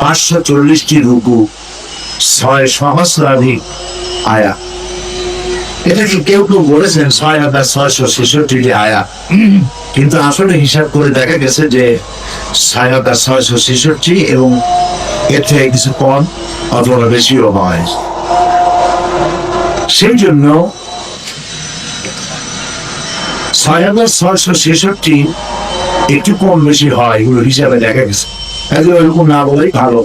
পাঁচশো চল্লিশটি রুকু, ছয় সহস্রাধিক আয়া। এটা কি কেউ কেউ বলেছেন ছয় হাজার ছয়শো ছেষট্টিটি আয়া? কিন্তু আসলে হিসাব করে দেখা গেছে যে ছয় হাজার ছয়শো ছেষট্টি এবং এর থেকে কিছু কম অথবা বেশিও হয় সেই জন্য ছয় হাজার ছয়শো ছেষট্টি একটু কম বেশি হয়, এগুলো হিসাবে দেখা গেছে। একদম এরকম না বলেই ভালো।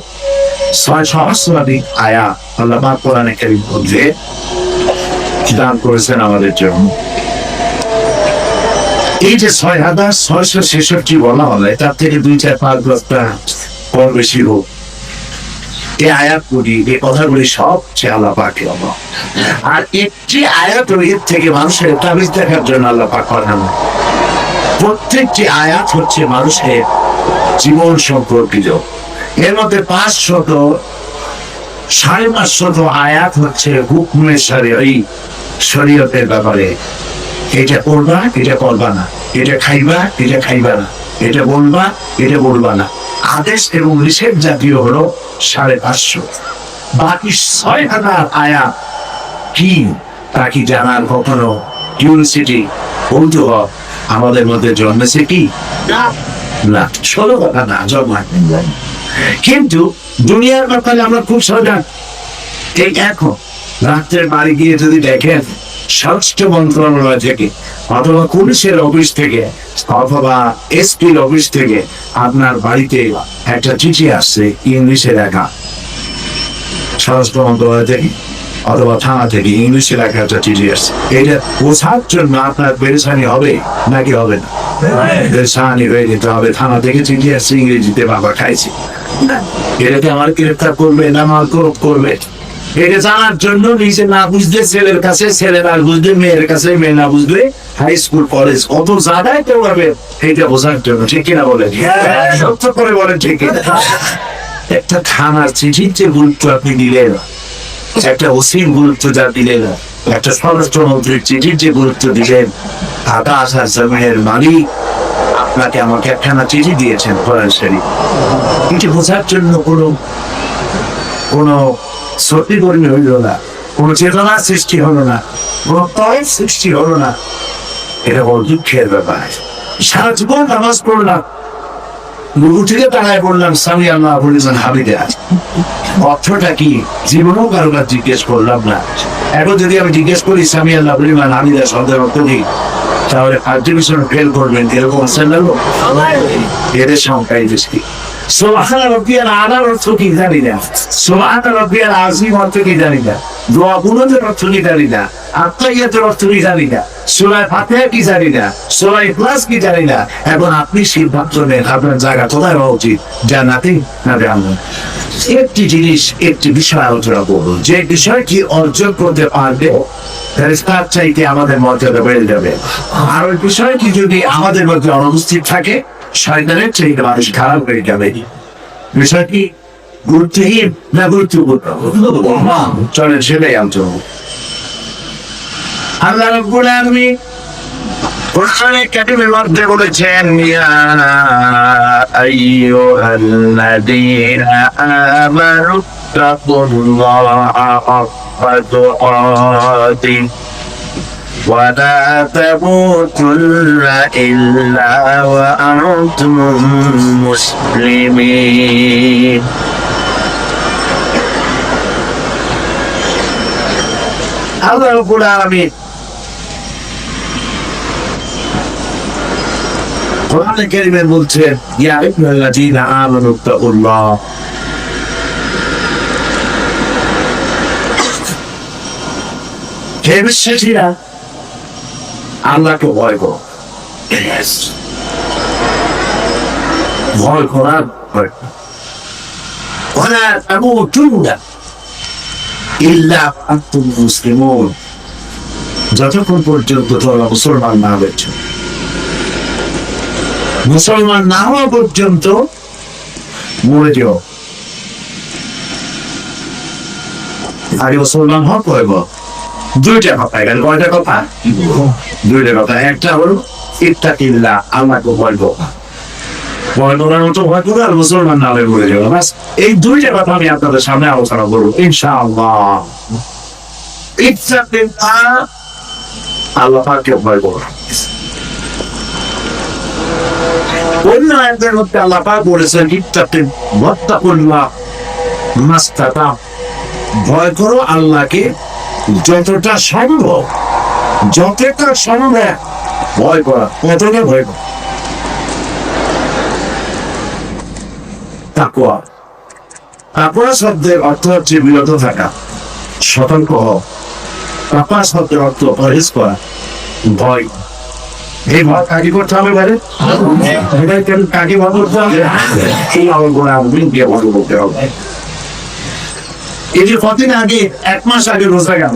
ছয় সহস্রাধিক আয়া আল্লাহ কোরআনে কারিম মধ্যে দান করেছেন আমাদের জন্য। এই যে ছয় হাজার ছয়শো ছেষট্টি বলা হলে তার থেকে দুই, চার, পাঁচ দশটা কম বেশি হোক। এই আয়াতগুলি, এই কথাগুলি সব সে আল্লাহ পাকে আর একটি আয়াত থেকে মানুষের তাবিজ দেখার জন্য আল্লাহ পাক পাঠানো প্রত্যেকটি আয়াত হচ্ছে মানুষের জীবন সম্পর্কিত এর মধ্যে পাঁচ শত সাড়ে পাঁচ শত আয়াত হচ্ছে হুকুমের সারে ওই শরীয়তের ব্যাপারে। এটা করবা এটা করবা না। এটা খাইবা এটা খাইবা না। এটা বলবা এটা বলবা না। আদেশ এবং নিষেধ জাতীয় হলো সাড়ে পাঁচশো। বাকি ছয় হাজার আয়াত কি, তা কি জানার কখনো কিউরিসিটি কৌতূহল আমাদের মধ্যে জন্মেছে কি? না। ষোলো কথা না জন্মায় কিন্তু দুনিয়ার ব্যাপারে আমরা খুব সজাগ এই এখন রাত্রের বাড়ি গিয়ে যদি দেখেন স্বরাষ্ট্র মন্ত্রণালয় থেকে অথবা পুলিশের অফিস থেকে অথবা এসপির অফিস থেকে আপনার বাড়িতে একটা চিঠি আসছে ইংলিশে লেখা। স্বরাষ্ট্র মন্ত্রণালয় থেকে। অথবা থানা থেকে ইংলিশে লেখা একটা চিঠি আসছে। এটা বোঝার জন্য আপনার পেরেশানি হবে নাকি হবে না? পেরেশানি হয়ে যেতে হবে। থানা থেকে ইংরেজিতে বাবা এটাকে আমার করবে না আমার করবে। এটা জানার জন্য নিজে না বুঝলে ছেলের কাছে, ছেলে না বুঝলে মেয়ের কাছে, মেয়ে না বুঝলে হাই স্কুল কলেজ কত জায়গায় কেউ এটা বোঝার জন্য, ঠিক কিনা বলেন? সত্য করে বলেন, ঠিক একটা থানার চিঠির যে গুরুত্ব আপনি দিলেন একটা ওসির গুরুত্ব যা দিলেন। একটা স্বরাষ্ট্রমন্ত্রীর চিঠির যে গুরুত্ব দিলেন আকাশ আর জমিনের মালিক আপনাকে আমাকে একখানা চিঠি দিয়েছেন কোরআন শরীফ। এটি বোঝার জন্য কোনো কোনো সত্যিকর্মী হইল না, কোনো চেতনা সৃষ্টি হলো না, কোনো তয়ের সৃষ্টি হলো না। এটা বড় দুঃখের ব্যাপার। সারা জীবন নামাজ পড়লাম গুরু থেকে দাঁড়ায় বললাম স্বামী আল্লাহ বলেছেন হাবিদা অর্থটা কি? জীবনেও কারও কাছে জিজ্ঞেস করলাম না। এখন যদি আমি জিজ্ঞেস করি স্বামী আল্লাহ বলিমান হামিদা শব্দের অর্থ কি তাহলে ফার্স্ট ফেল করবেন এরকম আছেন না লোক? এদের সংখ্যাই বেশি। সোহান রব্বিয়াল আলার অর্থ কি জানি না? সোহান রব্বিয়াল আজিম অর্থ কি জানি না? দোয়া গুণতের অর্থ কি জানি না আত্মাইয়াতের অর্থ কি জানি না সোলায় ফাতেহা কি জানি না সোলায় ক্লাস কি জানি না, এখন আপনি সিদ্ধান্ত নেন, আপনার জায়গা কোথায় হওয়া উচিত? জানাতে না জানবেন একটি জিনিস, একটি বিষয় আলোচনা করব যে বিষয়টি অর্জন করতে পারবে তার চাইতে আমাদের মর্যাদা বেড়ে যাবে। আর ওই বিষয়টি যদি আমাদের মধ্যে অনুপস্থিত থাকে, শয়তানের চাইতে মানুষ খারাপ হয়ে যাবে। বিষয়টি গুরুত্বহীন না গুরুত্বপূর্ণ? চলেন সেটাই আলোচনা আল্লাহ রব্বুল মধ্যে বলেছেন, ইয়া আইয়ুহাল্লাযীনা আমানু তাকুল্লাহা হাক্কা ولا تموتن إلا وأنتم مسلمين আল্লাহ রব্বুল আলামিন কোরআনে কারিমে বলছেন ইয়া আইয়ুহাল্লাযীনা আমানু তাকুল্লাহ হে বিশ্বাসীরা আল্লাহকে ভয় করো। ভয় করার ওরা তামুতুন্না ইল্লা আনতুম মুসলিমুন। যতক্ষণ পর্যন্ত তোমরা মুসলমান না হয়েছে। মুসলমান না হওয়া পর্যন্ত মরে যেও। আগে মুসলমান হওয়া কয়ব দুইটা কথা এখানে কয়টা কথা? দুইটা কথা। একটা হলো বলব। ভয় করার মতো ভয় আর মুসলমান নামে বলে যাব ব্যাস এই দুইটা কথা আমি আপনাদের সামনে আলোচনা করব, ইনশাআল্লাহ। ইচ্ছা আল্লাহ পাককে ভয় অন্য একদের মধ্যে আল্লাহ পাক বলেছেন ইত্তাতে ওয়াত্তাকুল্লাহ মাস্তাতা ভয় করো আল্লাহকে যতটা সম্ভব। যতটা সম্ভব ভয় করা ভয় করা। তাকুয়া। তাকুয়া শব্দের অর্থ হচ্ছে বিরত থাকা। সতর্ক তাকুয়া শব্দের অর্থ করা। ভয়। এই ভয় কাকে করতে হবে বাইরে এটা কেন ভয় করতে হবে? এই আমার আমি দিয়ে ভয় করতে হবে। এই যে কদিন আগে, এক মাস আগে রোজা গেল।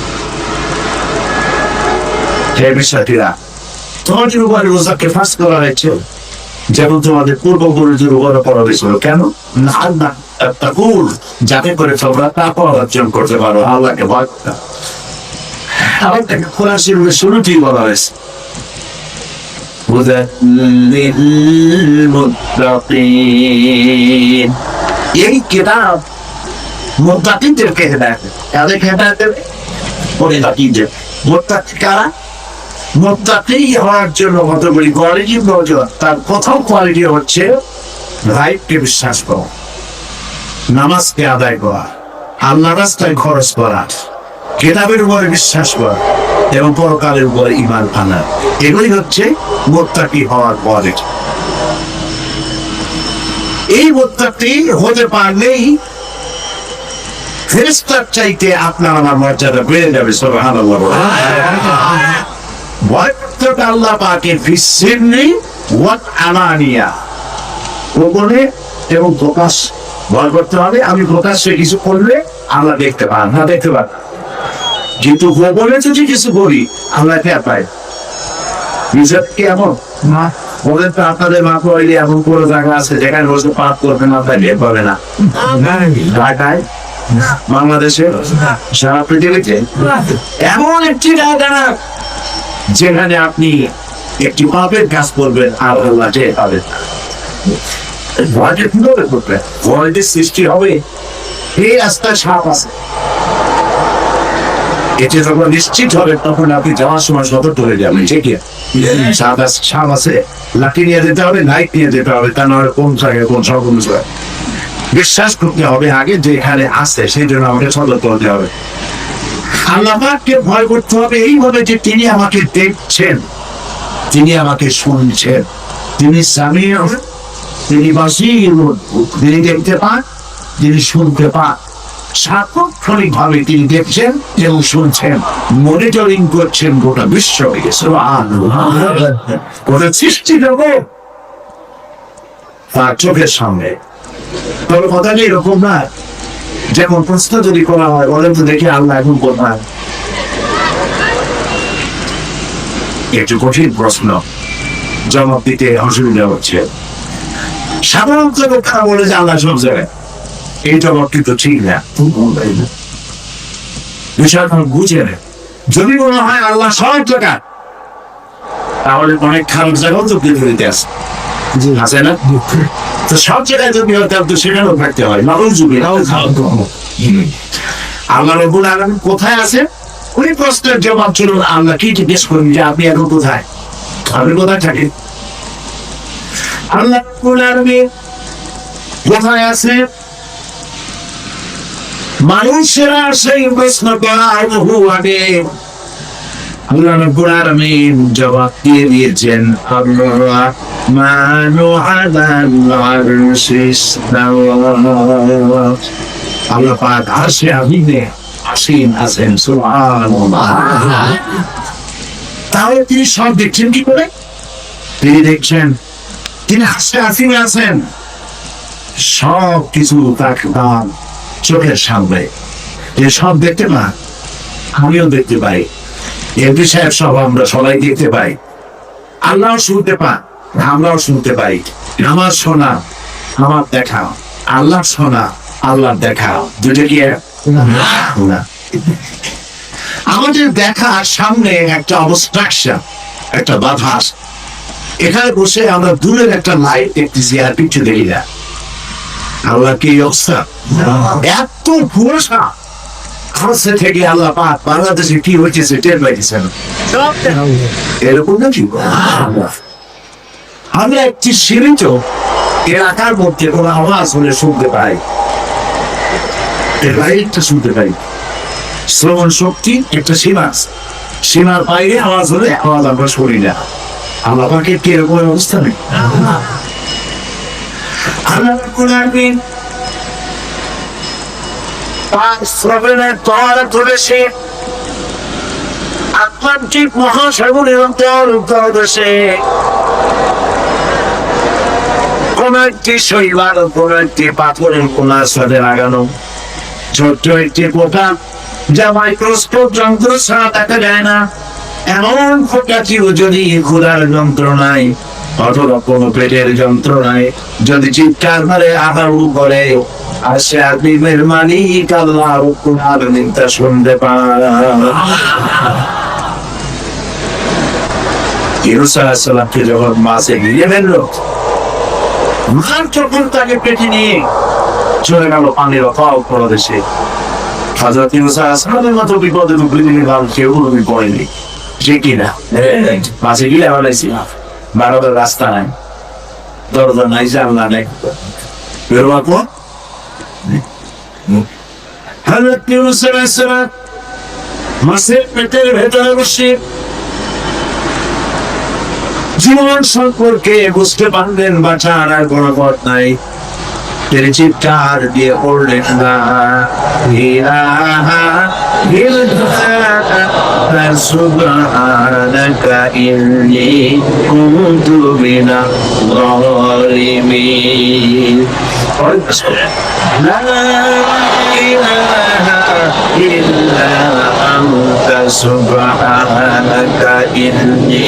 ঢেবের সাথীরা তোমাদের রোজাকে ফাঁস করা হয়েছে। যেমন তোমাদের পূর্বপুরুষের করা হয়েছিল কেন? না না যাতে করে তোমরা অর্জন করতে পারো, আল্লাহকে ভয় শুরুতেই বলা হয়েছে। এই কারা? হওয়ার জন্য কোয়ালিটি প্রয়োজন তার প্রথম কোয়ালিটি হচ্ছে রাইটকে বিশ্বাস করা নামাজকে আদায় করা আল্লাহ রাস্তায় খরচ করা, কেতাবের উপরে বিশ্বাস করা এবং পরকালের উপরে ইমান এগুলি হচ্ছে মোত্তাকি হওয়ার কোয়ালিটি এই মোত্তাকি হতে পারলেই ফেরেস্তার চাইতে আপনার আমার মর্যাদা বেড়ে যাবে, সুবহানাল্লাহ। ভয়টা আল্লাহ পাকের ফিসির নেই আনানিয়া গোপনে এবং প্রকাশ ভয় করতে হবে আমি প্রকাশ্যে কিছু করলে আমরা দেখতে পান। না দেখতে পান। কিন্তু গোপনে যদি কিছু করি পাই নিজের কি এমন? না ওদের তো আপনাদের মা কইলে এমন কোনো জায়গা আছে যেখানে রোজ পাপ করবে না তাই বের পাবে না? ঢাকায়? বাংলাদেশে? সারা পৃথিবীতে? এমন একটি জায়গা যেখানে আপনি একটি পাপের কাজ করবেন, আর আল্লাহ যে পাবেন কীভাবে সৃষ্টি হবে। এই রাস্তায় সাপ আছে। এতে যখন নিশ্চিত হবে, তখন আপনি যাওয়ার সময় সতর্ক হয়ে যাবেন, ঠিক আছে সাপ আছে। লাঠি নিয়ে যেতে হবে লাইট নিয়ে যেতে হবে, তা নয় কোন কোন সকল বিশ্বাস করতে হবে আগে যে এখানে আছে, সেই জন্য আমাকে সতর্ক হতে হবে। আল্লাহকে ভয় করতে হবে, এইভাবে যে তিনি আমাকে দেখছেন, তিনি আমাকে শুনছেন। তিনি স্বামী তিনি তিনি দেখতে পান, তিনি শুনতে পান। ভাবে তিনি দেখছেন এবং শুনছেন। মনিটরিং করছেন গোটা বিশ্বকে গোটা সৃষ্টি জগৎ তার চোখের সামনে। তবে কথাটা এরকম না? যেমন প্রশ্ন যদি করা হয় বলেন তো দেখি আল্লাহ এখন কোথায়? একটু কঠিন প্রশ্ন। জবাব দিতে অসুবিধা হচ্ছে। সাধারণত লোকেরা বলে যে আল্লাহ সব জায়গায় এই জবাব কিন্তু ঠিক না। বিষয়টা বুঝে নেয় যদি মনে হয় আল্লাহ সব জায়গা তাহলে অনেক খারাপ জায়গাও তো পৃথিবীতে আছে। আছে না? তো সব জায়গায় যদি তাহলে সেখানেও থাকতে হয়। নরম যুগে আল্লাহ রবুল আলম কোথায় আছে? ওই প্রশ্নের জবাব ছিল আল্লাহ কি জিজ্ঞেস করুন যে আপনি এখন কোথায়? আপনি কোথায় থাকেন? আল্লাহ রবুল আলমী কোথায় আছে? মানুষেরা সেই প্রশ্ন আগে। জবাব দিয়ে দিয়েছেন তাহলে তিনি সব দেখছেন কি করে? তিনি দেখছেন, তিনি হাসতে হাসিনে আছেন। সব কিছু চোখের সামনে। সব দেখতে না আমিও দেখতে পাই। এমপি সাহেব সব আমরা সবাই দেখতে পাই। আল্লাহ শুনতে পান আমরাও শুনতে পাই। আমার শোনা আমার দেখা আল্লাহ শোনা আল্লাহ দেখা দুটো কি? না। আমাদের দেখার সামনে একটা অবস্ট্রাকশন একটা বাধা এখানে বসে আমরা দূরের একটা লাইট দেখতেছি আর কিছু দেখি না। আল্লাহ কি অবস্থা? এত কুয়াশা কাছে থেকে আল্লাহ পাক বাংলাদেশে কি হয়েছে টের পাইতেছেন এরকম নাকি আমরা একটি সীমিত এলাকার মধ্যে কোনো আওয়াজ হলে শুনতে পাই। এর শুনতে পাই। শ্রবণ শক্তি, একটা সীমা। সীমার বাইরে আওয়াজ হলে আওয়াজ আমরা শুনি না। আল্লাহ পাকের কি এরকম অবস্থা নেই? আল্লাহ। আলামিন তার শ্রবণের তলা তুলেছে আটলান্টিক মহাসাগরের কোন একটি শৈবাল, কোন একটি পাথরের কোনার সাথে লাগানো। ছোট্ট একটি পোকা যা মাইক্রোস্কোপ যন্ত্র ছাড়া দেখা যায় না। এমন পোকাটিও যদি ক্ষুধার যন্ত্রণায় অথবা কোনো পেটের যন্ত্রণায় যদি চিৎকার মারে আহার করে, আর সে আদিমের মালিক আল্লাহ কুনার নিন্দা শুনতে পায়। ইরুসালামকে যখন মাসে নিয়ে ফেলল, মার যখন তাকে পেটে নিয়ে চলে গেল পানির অথাও প্রদেশে। হাজরত ইউসা আসলামের মতো বিপদে তো কেউ পড়েনি। সে কি না? মাসে গিলে বানাইছি বারোটার রাস্তা নাই। দরজা নাই, জানলা নাই। বেরোবা পর? হাজরত ইউসা আসলাম মাসের পেটের ভেতরে বসে জীবন সম্পর্কে বুঝতে পারলেন, বাঁচার আর কোনো পথ নাই। তিনি চিৎকার দিয়ে পড়লেন না ইল্লা সুবহানাকা ইন্নী কুনতু মিনাল যালিমিন লা ইলাহা ইল্লা আনতা সুবহানাকা ইন্নী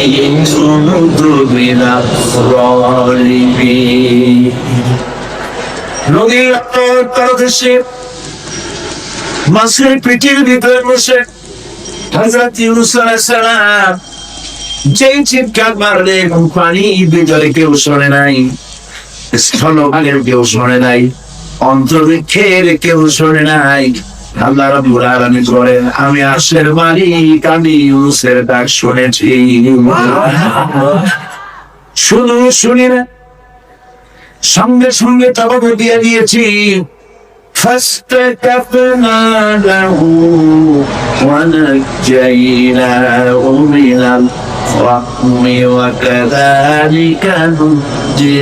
কুনতু মিনাল যালিমিন নদীর তলদেশে মাছের পিঠির ভিতরে বসে যেই চিৎকার পানি কেউ শোনে নাই, স্থলভাগের কেউ শোনে নাই কেউ শোনে নাই। আল্লাহ আলামিন বলেন, আমি আশের মালিক, আমি ইউনুসের ডাক শুনেছি। শুধু শুনি না, সঙ্গে সঙ্গে তবক দিয়ে দিয়েছি। فاستكفنا له ونجيناه من الغم وكذلك ننجي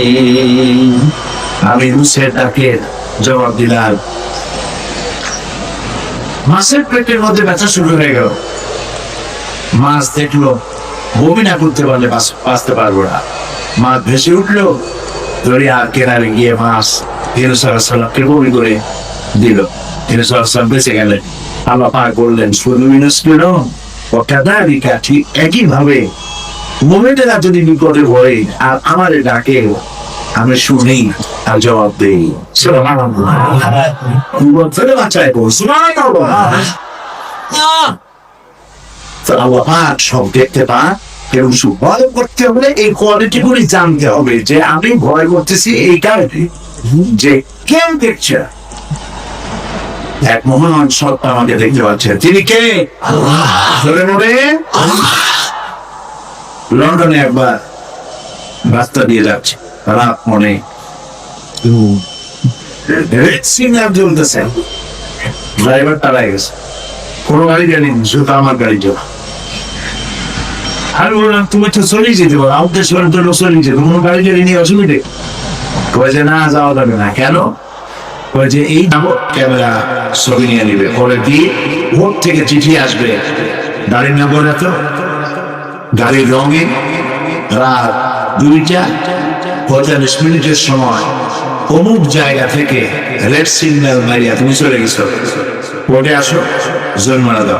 المؤمنين আমি রুসের ডাকে জবাব দিলাম মাছের পেটের মধ্যে ব্যথা শুরু হয়ে গেল মাছ দেখলো বমি না করতে পারলে বাঁচ- বাঁচতে পারবো না মাছ ভেসে উঠলো দরিয়া কেনারে গিয়ে মাছ তিনসাল্লামকে বমি করে দিল। তিনসাল্লাম বেঁচে গেলেন। আল্লাহ পাক বললেন শুধু কাদারিকা ঠিক মোমেন্টেরা যদি বিপদে হয় আর আমার ডাকে আমি শুনি আর জবাব দেই। ফেলে বাঁচায় আল্লাহ পাক সব দেখতে এবং ভয় করতে হলে এই কোয়ালিটি গুলি জানতে হবে যে আমি ভয় করতেছি এই কারণে যে কেউ দেখছে এক মহান সত্তা আমাকে দেখতে পাচ্ছে। তিনি কে? লন্ডনে একবার রাস্তা দিয়ে যাচ্ছে। রাত মনে। সিগন্যাল চলতেছে ড্রাইভার তারাই গেছে। কোনো গাড়ি জানি শুধু আমার গাড়ি যাওয়া আমি বললাম তুমি তো চলে যেতে পারো আমাদের শহরে তো লোক চলে যেতে কোনো গাড়ি গাড়ি নিয়ে অসুবিধে কয়ে যে না, যাওয়া যাবে না, কেন? কয়ে যে এই ক্যামেরা ছবি নিয়ে নিবে পরে দি ভোট থেকে চিঠি আসবে গাড়ির নম্বর এত গাড়ির রঙে, রাত দুইটা, পঁয়তাল্লিশ মিনিটের সময়, অমুক জায়গা থেকে রেড সিগন্যাল মারিয়া তুমি চলে গেছো। কোর্টে আসো, জরিমানা দাও।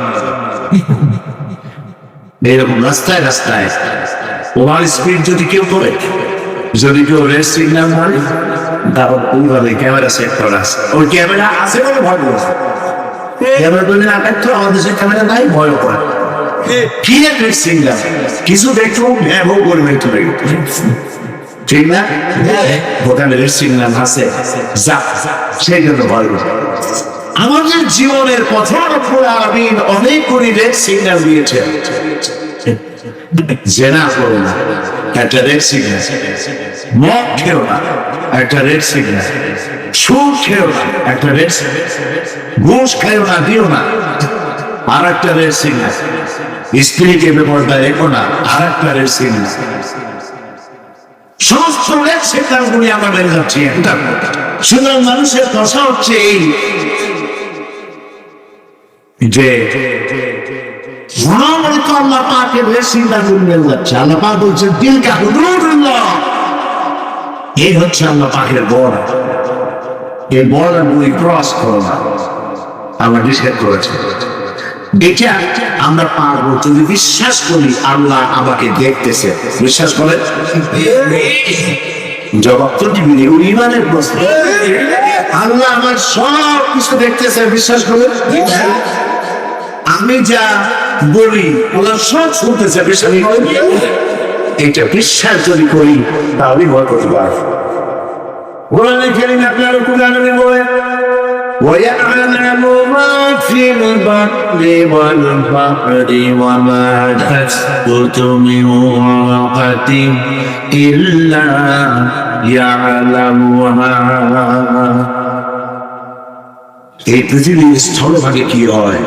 এইরকম রাস্তায় রাস্তায় ওভার স্পিড যদি কেউ করে যদি কেউ রেড সিগন্যাল মারে তারপর ওইভাবে ক্যামেরা সেট করা আছে। ওই ক্যামেরা আছে বলে ভয় করছে ক্যামেরা করলে না তো আমাদের দেশে ক্যামেরা নাই ভয় করে কি? রেড সিগন্যাল কিছু দেখো ভ্যাবও করবে একটু ঠিক না? ওখানে রেড সিগন্যাল আছে। যা সেই জন্য ভয় করে আমাদের জীবনের পথে আমি অনেক করে রেড সিগন্যাল জেনা করো না, একটা রেড সিগন্যাল মদ খেও না, একটা রেড সিগন্যাল সুদ খেও না, একটা রেড ঘুষ খেও না, দিও না। আর একটা রেড সিগন্যাল স্ত্রীকে না আর একটা রেড সিগন্যাল সমস্ত রেড আমরা মেনে যাচ্ছি সুতরাং মানুষের দশা হচ্ছে এই যে মহামরিত আল্লাহ পাকের রেসিংটা করবেন যাচ্ছে। আল্লাহ পাক বলছেন তিলকা হুদুদুল্লাহ। এই হচ্ছে আল্লাহ পাকের বড় এই বড় গুলি ক্রস করো। না আল্লাহ নিষেধ করেছে। এটা আমরা পারব যদি বিশ্বাস করি আল্লাহ আমাকে দেখতেছে। বিশ্বাস করেন? জবাব তো দিবি ইমানের প্রশ্ন। আল্লাহ আমার সব কিছু দেখতেছে বিশ্বাস করেন আমি যা বলি আল্লাহ সব শুনতেছে বিশ্বাস করেন এটা বিশ্বাস যদি করি তাহলে ভয় করতে পারবো কোরআনে কারীম আপনার কোরআনে বলে ويعلم ما في البطن والبحر وما تسقط من ورقة إلا يعلمها এই পৃথিবীর স্থলভাগে কি হয়?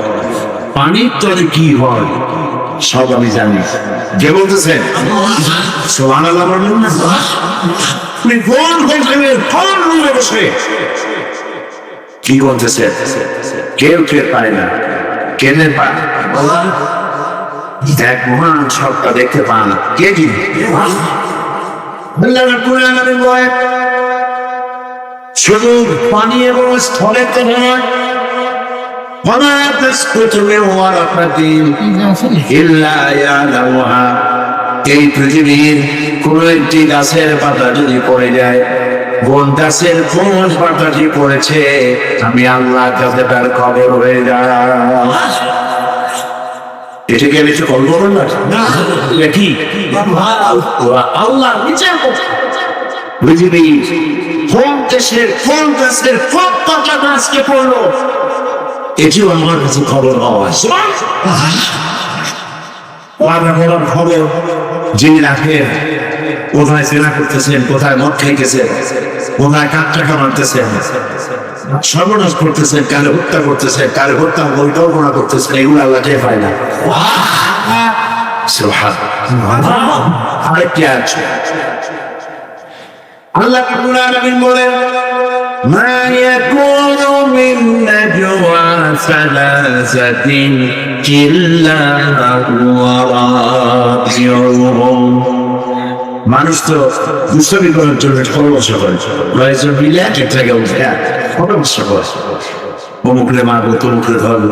পানির তলে কি হয়? সব আমি জানি। কে বলতেছেন কি করতেছে কেউ টের পায় না। কেনে পায়? এক মহান সবটা দেখতে পান। কে কি? আল্লাহ রাব্বুল আলামিন বলে শুধু পানি এবং স্থলের কথা নয় وما تسقط من ورقة إلا يعلمها এই পৃথিবীর কোন একটি গাছের পাতা যদি পড়ে যায় কোন গাছের কোন পাতাটি পড়েছে আমি আল্লাহর কাছে তার খবর হয়ে যায় এটাকে আমি একটু কল করবো না এটা কি আল্লাহ বিচার করছে পৃথিবী কোন দেশের কোন দেশের কোন পাতা গাছকে পড়ল এটিও আমার কাছে খবর হওয়া খবর যিনি রাখেন কোথায় সেনা করতেছেন, কোথায় মদ খাইতেছেন, কোথায় কাঠ টাকা মারতেছেন, সর্বনাশ করতেছেন, কারে হত্যা করতেছেন, কারে হত্যা পরিকল্পনা করতেছেন, এগুলো আল্লাহ টের পায় না। আরেকটি আছে আল্লাহ মানুষ তো দুষ্টমি করার জন্য পরামর্শ করে। প্রয়োজন মিলে এক জায়গায় উঠে হ্যাঁ, মারবো, তমুকরে ধরবো।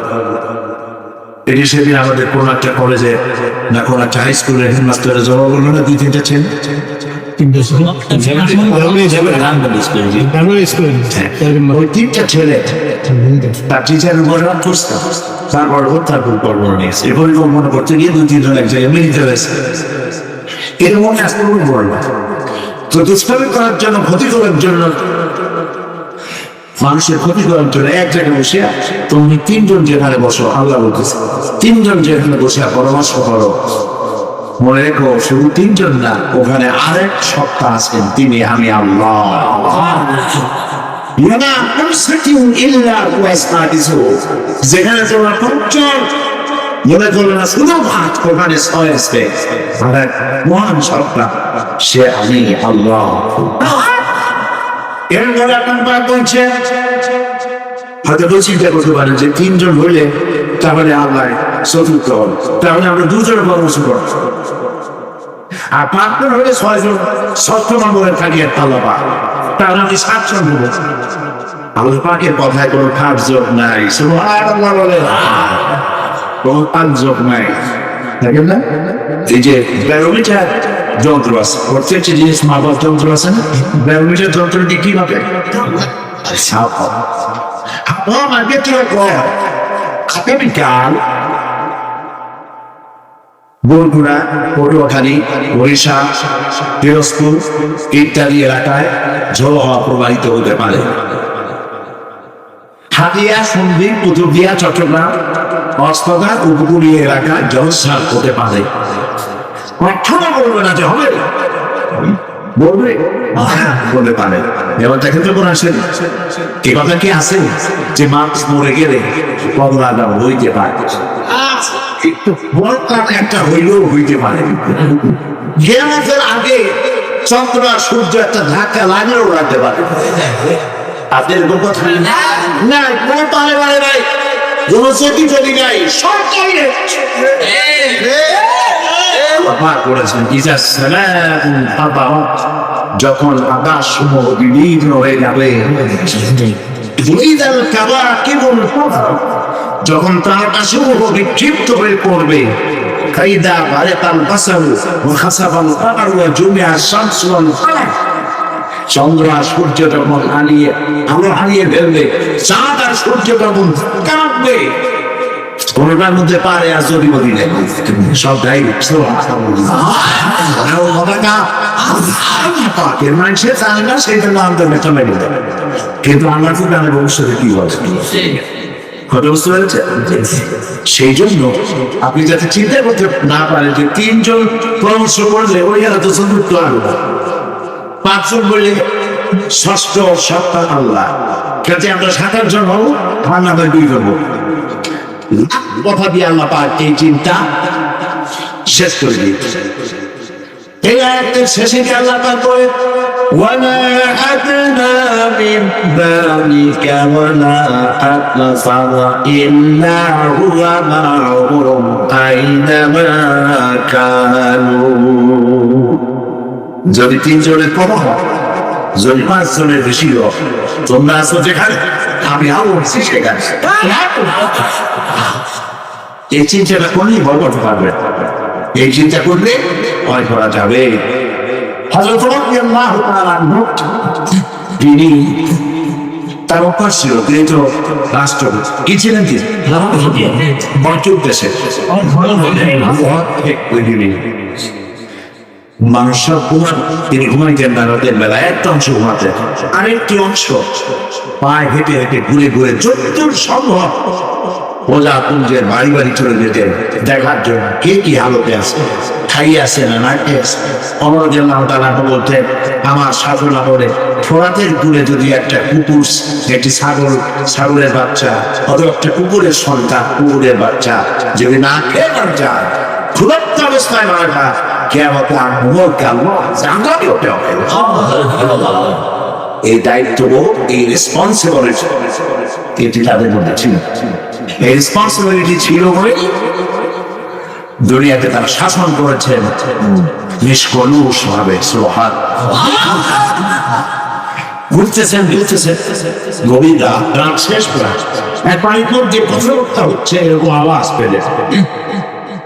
এটি সেদিন আমাদের কোন একটা কলেজে না কোন একটা হাই স্কুলের হেডমাস্টারে জবাব বলল না দুই তিনটা চেন তিনটা ছেলে। তার করছে তারপর হত্যার পরিকল্পনা নিয়েছে। এই পরিকল্পনা করতে গিয়ে দুই তিনজন এক জায়গায় মিলিত হয়েছে। এর মনে আক্রমণ করল তো দুষ্কর্ম করার জন্য ক্ষতি করার জন্য মানুষের ক্ষতি করার জন্য এক জায়গায় বসে তুমি তিনজন যেখানে বসো আল্লাহ বলতেছে তিনজন যেখানে বসে পরামর্শ করো। মনে রেখো, শুধু তিনজন না, ওখানে আরেক সপ্তাহ আছেন তিনি, আমি আল্লাহ। মহান সে আমি, আল্লাহ। এর এখন যে তিনজন হইলে তাহলে আল্লাহ চতুর্থ হল তাহলে আমরা দুজন কর্মসূচি আর পার্টনার হলে ছয়জন ষষ্ঠ নম্বরে থাকি একটা লাভা তাহলে আমি সাতজন হব। আল্লাহ পাকের কথায় কোনো খাট যোগ নাই। কোনো খাট যোগ নাই। দেখেন না? এই যে ব্যারোমিটার যন্ত্র আছে। প্রত্যেকটি জিনিস মাপার যন্ত্র আছে না? ব্যারোমিটার যন্ত্রটি কি মাপে? হাওয়া মাপে কি কয় বরগুড়া পটুয়াখালী বরিশা পিরোজপুর ইত্যাদি এলাকায় ঝোড়ো হওয়া প্রবাহিত হতে পারে। হাতিয়া সন্ধি কুতুবিয়া চট্টগ্রাম কক্সবাজার উপকূলীয় এলাকায় জলসার হতে পারে। কখনো বলবে না যে হবে। বলবে বলতে পারে। এবার দেখেন তো কোন আসেন। এ কথা কি আছে? যে মাছ মরে গেলে কদলা হইতে পারে। একটু কারণ একটা হইলেও হইতে পারে। গেমাজের আগে চন্দ্র আর সূর্য একটা ধাক্কা লাগলেও রাখতে পারে। আপনার এরকম কথা? না কোনো পারে পারে নাই। কোনো চলি নাই করেছেন ইসা সালাম বাবা। যখন আকাশ বিলীন হয়ে যাবে যখন তার সমূহ বিক্ষিপ্ত হয়ে পড়বে, কাইদা বারেকাল বাসাল ও খাসাবাল কামার ও শামসু ওয়াল কামার চন্দ্র আর সূর্য যখন হারিয়ে আলো হারিয়ে ফেলবে, চাঁদ আর সূর্য যখন কাঁপবে, কোনটার মধ্যে পারে আর যদি বলি সব গাই মানুষের না, সেই জন্য আমাদের কিন্তু আমরা তো জানি ভবিষ্যতে কি হবে? কথা বুঝতে পেরেছে সেই জন্য আপনি যাতে চিন্তা করতে না পারেন যে তিনজন পরামর্শ করলে ওই এরা তো চতুর্থ আল্লাহ। পাঁচজন বললে ষষ্ঠ সপ্তাহ আল্লাহ। কাজে আমরা সাতার জন হব আর না দুই জন হব। কথা দিয়ে আল্লাহ পাক এই চিন্তা শেষ করে দিয়েছে এই আয়াতের শেষে আল্লাহ পাক বলে وما أدنى من ذلك ولا أكثر إلا هو معهم أينما كانوا যদি তিনজনের কম হয় যদি পাঁচ জনের বেশি হয় তোমরা আছো যেখানে আমি আরো বেশি সেখানে এই চিন্তাটা করলেই ভয় করতে পারবে এই চিন্তা করলে ভয় করা যাবে তিনি তার অভ্যাস ছিল, তিনি তো কি ছিলেন কি বঞ্চক দেশে। মানুষ সব ঘুমান তিনি ঘুমাইতেন না বেলা একটা অংশ আরেকটি অংশ পায়ে হেঁটে হেঁটে ঘুরে ঘুরে যতদূর সম্ভব। প্রজাপুঞ্জের বাড়ি বাড়ি চলে যেতেন। দেখার জন্য কে কি হালতে আছে? খাইয়ে আছে না না খেয়ে আছে? অমর জন্য তারা বলতেন আমার সাধু আমলে ফোরাতের দূরে যদি একটা কুকুর একটি ছাগল ছাগলের বাচ্চা, অথবা একটা কুকুরের সন্তান, কুকুরের বাচ্চা, যদি না খেয়ে মারা যায়, ক্ষুধার্ত অবস্থায় মারা যায় কেমন হতে হবে। এই দায়িত্ব এই রেসপন্সিবিলিটি এটি তাদের মধ্যে ছিল। এই রেসপন্সিবিলিটি ছিল বলে দুনিয়াতে তারা শাসন করেছেন নিষ্কলুষ ভাবে ঘুরতেছেন ঘুরতেছেন। রাত শেষ প্রায়। এক পানির মধ্যে কথাবার্তা হচ্ছে, এরকম আওয়াজ পেলে।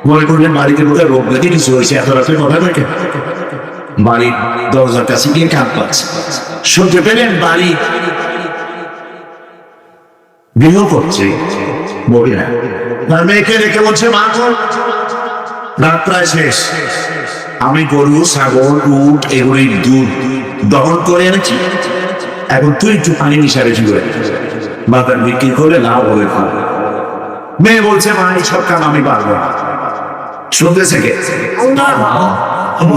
মনে করলেন বাড়িতে বোধহয় রোগ ব্যাধি কিছু হয়েছে, এত কথা থেকে বাড়ির দরজার কাছে গিয়ে কাঁদ পাচ্ছে। শুনতে পেলেন বাড়ি গৃহ করছে। তার মেয়েকে রেখে বলছে, মা রাত প্রায় শেষ। আমি গরু, ছাগল, উট এগুলির দুধ দহন করে এনেছি। এখন তুই একটু পানি মিশা রেখে করে বাজার বিক্রি করে লাভ হবে মেয়ে বলছে, মা, এই সব কাম আমি পারব শুনতেছে কে? আমি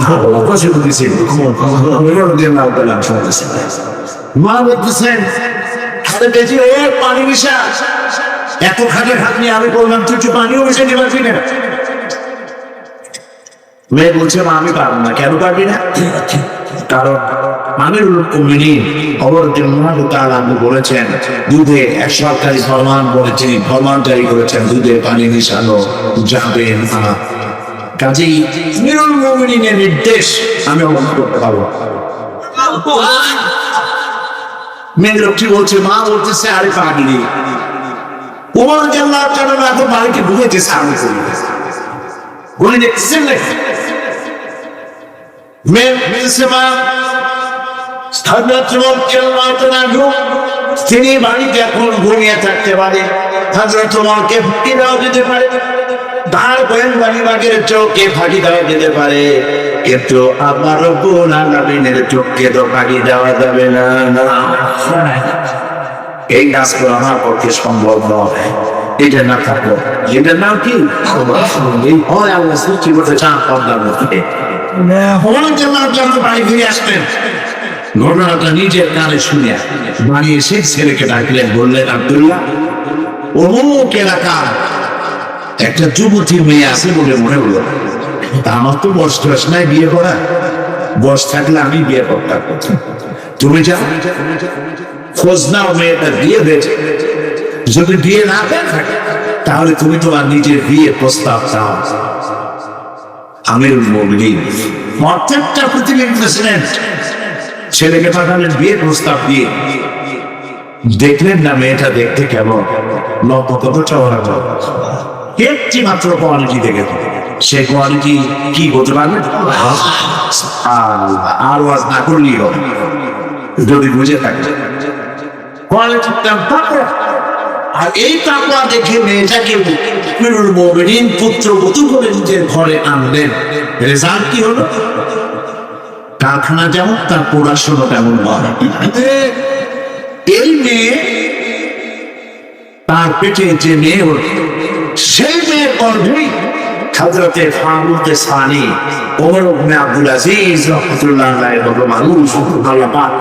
বললাম মেয়ে বলছে মা আমি পারব না কেন পারবি না কারণ আমিরুল মুমিনিন অবরুদ্দিন মুহাম্মদ তাআলা আপনি বলেছেন দুধে এক সরকারি ফরমান বলেছেন ফরমান জারি করেছেন দুধে পানি মিশানো যাবে না। কাজেই মোমিনের নির্দেশ আমি অবলম্বন করতে পারব। মেয়ে লোকটি বলছে, মা বলতেছে আরে পাগলি ওমর জাল্লাহ কেন এখন বাড়িতে ঢুকেছে সামনে করি তাআলা তিনি বাড়িতে এখন ঘুমিয়ে থাকতে পারে। হযরত ওমরকে ফাঁকি দেওয়া যেতে পারে। তার বয়ান বাড়ি বাগের চোখে ফাঁকি দেওয়া যেতে পারে। কিন্তু আমার রব্বুল আলামিনের চোখকে তো ফাঁকি দেওয়া যাবে না এই কাজ করা আমার পক্ষে সম্ভব নয়। এটা না থাকল এটার নাম কি? হয় আল্লাহ সৃষ্টি করতে চান পর্দার মধ্যে। ঘটনাটা নিজের কানে শুনে বাড়ি এসে ছেলেকে ডাকলেন, বললেন, আব্দুল্লাহ, অমুক এলাকার একটা যুবতী মেয়ে আছে বলে মনে হলো। আমার তো বয়স টয়স নাই, বিয়ে করা। বয়স থাকলে আমি বিয়ে করতাম। তুমি যাও। খোঁজ নাও, মেয়েটা বিয়ে দিয়েছে যদি বিয়ে না থাকে, তাহলে তুমি তোমার নিজের বিয়ে প্রস্তাব চাও আমিরুল মুমিনিন, প্রত্যেকটা পৃথিবীর প্রেসিডেন্ট ছেলেকে পাঠালেন বিয়ে প্রস্তাব দিয়ে। দেখলেন না মেয়েটা দেখতে কেমন? লম্ব কত চওড়া। একটি মাত্র কোয়ালিটি দেখে সে কোয়ালিটি কি হতে পারবে? আর ওয়াজ না করলেই হবে। যদি বুঝে থাকে। তাকওয়া আর এই দেখে মেয়েটাকে পুত্র করে নিজের ঘরে আনলেন। রেজাল্ট কি হলো? কারখানা যেমন, তার পড়াশোনা তেমন এই মেয়ে, তার পেটে যে মেয়ে হল সেই মেয়ের গর্ভেই হজরতে ফারুকে সানি, ওমর ইবনে আব্দুল আজিজ রহমাতুল্লাহ আলাইহির মতো মানুষ, আল্লাহ পাক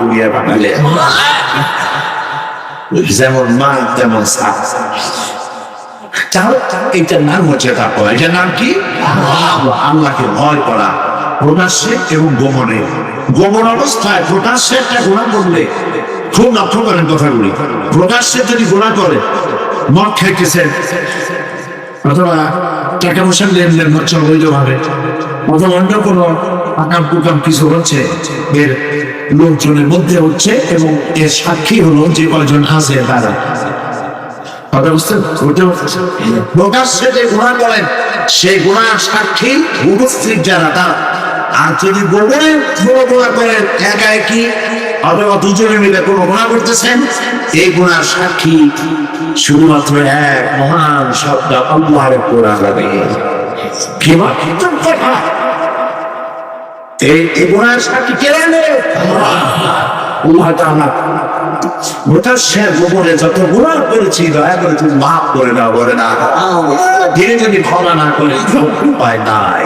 যেমন মা, তেমন সাপ। তাহলে এটার নাম হচ্ছে তাকওয়া। এটার নাম কি? আল্লাহকে ভয় করা, প্রকাশ্যে এবং গোপনে। গোপন অবস্থায় প্রকাশ্যে একটা গোনা করলে খুব লক্ষ্য করেন কথাগুলি। প্রকাশ্যে যদি গোনা করে, মদ খাইতেছেন অথবা টাকা পয়সার লেনদেন হচ্ছে অবৈধভাবে অথবা অন্য কোনো আকাম কুকাম কিছু হচ্ছে, এর লোকজনের মধ্যে হচ্ছে এবং এর সাক্ষী হলো যে কয়জন আছে তারা? প্রকাশ্যে যে গুণা করেন সেই গুণার সাক্ষী যারা তারা। আর যদি গুণা করেন একা একই অথবা দুজনে মিলে কোনো গুণা করতেছেন, এই গুণার সাক্ষী শুধুমাত্র এক মহান শব্দ আল্লাহর কোরআন কথা এই যত গুণা করেছি, দয়া করে তুমি মাফ করে দাও করে না। ধীরে যদি ক্ষমা না করে উপায় নাই।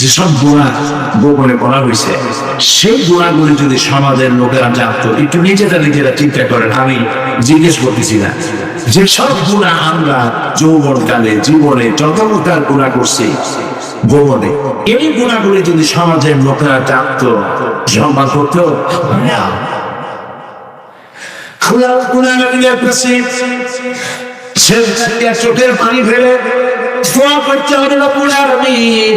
যেসব গুণা গোপনে করা হয়েছে, সেই গুণাগুলি যদি সমাজের লোকেরা জানতো, একটু নিজেরা নিজেরা চিন্তা করেন, আমি জিজ্ঞেস করতেছি না। যেসব গুণা আমরা যৌবনকালে, জীবনে যত প্রকার গুণা করছি, গোপনে, এই গুণাগুলি যদি সমাজের লোকেরা জানতো, সম্মান করতো চোখের পানি ফেলে করতে হবে রব্বুল আলামিন